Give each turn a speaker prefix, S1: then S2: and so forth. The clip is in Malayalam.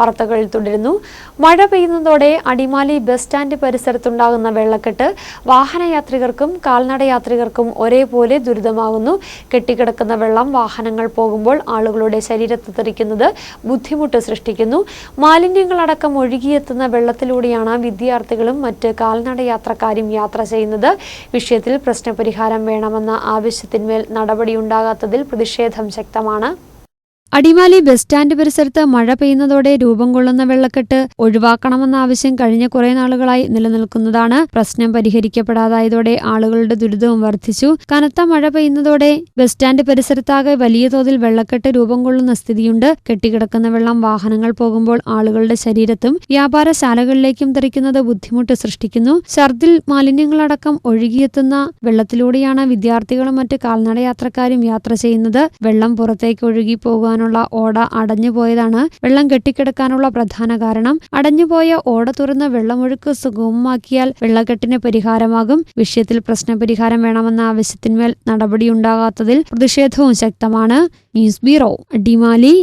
S1: വാർത്തകൾ തുടരുന്നു. മഴ പെയ്യുന്നതോടെ അടിമാലി ബസ് സ്റ്റാൻഡ് പരിസരത്തുണ്ടാകുന്ന വെള്ളക്കെട്ട് വാഹനയാത്രികർക്കും കാൽനട യാത്രികർക്കും ഒരേപോലെ ദുരിതമാകുന്നു. കെട്ടിക്കിടക്കുന്ന വെള്ളം വാഹനങ്ങൾ പോകുമ്പോൾ ആളുകളുടെ ശരീരത്ത് തെറിക്കുന്നത് ബുദ്ധിമുട്ട് സൃഷ്ടിക്കുന്നു. മാലിന്യങ്ങളടക്കം ഒഴുകിയെത്തുന്ന വെള്ളത്തിലൂടെയാണ് വിദ്യാർത്ഥികളും മറ്റ് കാൽനടയാത്രക്കാരും യാത്ര ചെയ്യുന്നത്. വിഷയത്തിൽ പ്രശ്നപരിഹാരം വേണമെന്ന ആവശ്യത്തിന്മേൽ നടപടിയുണ്ടാകാത്തതിൽ പ്രതിഷേധം ശക്തമാണ്. അടിമാലി ബസ് സ്റ്റാൻഡ് പരിസരത്ത് മഴ പെയ്യുന്നതോടെ രൂപം കൊള്ളുന്ന വെള്ളക്കെട്ട് ഒഴിവാക്കണമെന്ന ആവശ്യം കഴിഞ്ഞ കുറേ നാളുകളായി നിലനിൽക്കുന്നതാണ് പ്രശ്നം പരിഹരിക്കപ്പെടാതായതോടെ ആളുകളുടെ ദുരിതവും വർദ്ധിച്ചു. കനത്ത മഴ പെയ്യുന്നതോടെ ബസ് സ്റ്റാൻഡ് പരിസരത്താകെ വലിയ തോതിൽ വെള്ളക്കെട്ട് രൂപം കൊള്ളുന്ന സ്ഥിതിയുണ്ട്. കെട്ടിക്കിടക്കുന്ന വെള്ളം വാഹനങ്ങൾ പോകുമ്പോൾ ആളുകളുടെ ശരീരത്തും വ്യാപാരശാലകളിലേക്കും തെറിക്കുന്നത് ബുദ്ധിമുട്ട് സൃഷ്ടിക്കുന്നു. ഛർദിൽ മാലിന്യങ്ങളടക്കം ഒഴുകിയെത്തുന്ന വെള്ളത്തിലൂടെയാണ് വിദ്യാർത്ഥികളും മറ്റ് കാൽനടയാത്രക്കാരും യാത്ര ചെയ്യുന്നത്. വെള്ളം പുറത്തേക്ക് ഒഴുകി പോകാനുള്ള ഓട അടഞ്ഞുപോയതാണ് വെള്ളം കെട്ടിക്കിടക്കാനുള്ള പ്രധാന കാരണം. അടഞ്ഞുപോയ ഓട തുറന്ന് വെള്ളമൊഴുക്ക് സുഗമമാക്കിയാൽ വെള്ളക്കെട്ടിന് പരിഹാരമാകും. വിഷയത്തിൽ പ്രശ്നപരിഹാരം വേണമെന്ന ആവശ്യത്തിന്മേൽ നടപടിയുണ്ടാകാത്തതിൽ പ്രതിഷേധവും ശക്തമാണ്. News bureau Adimali.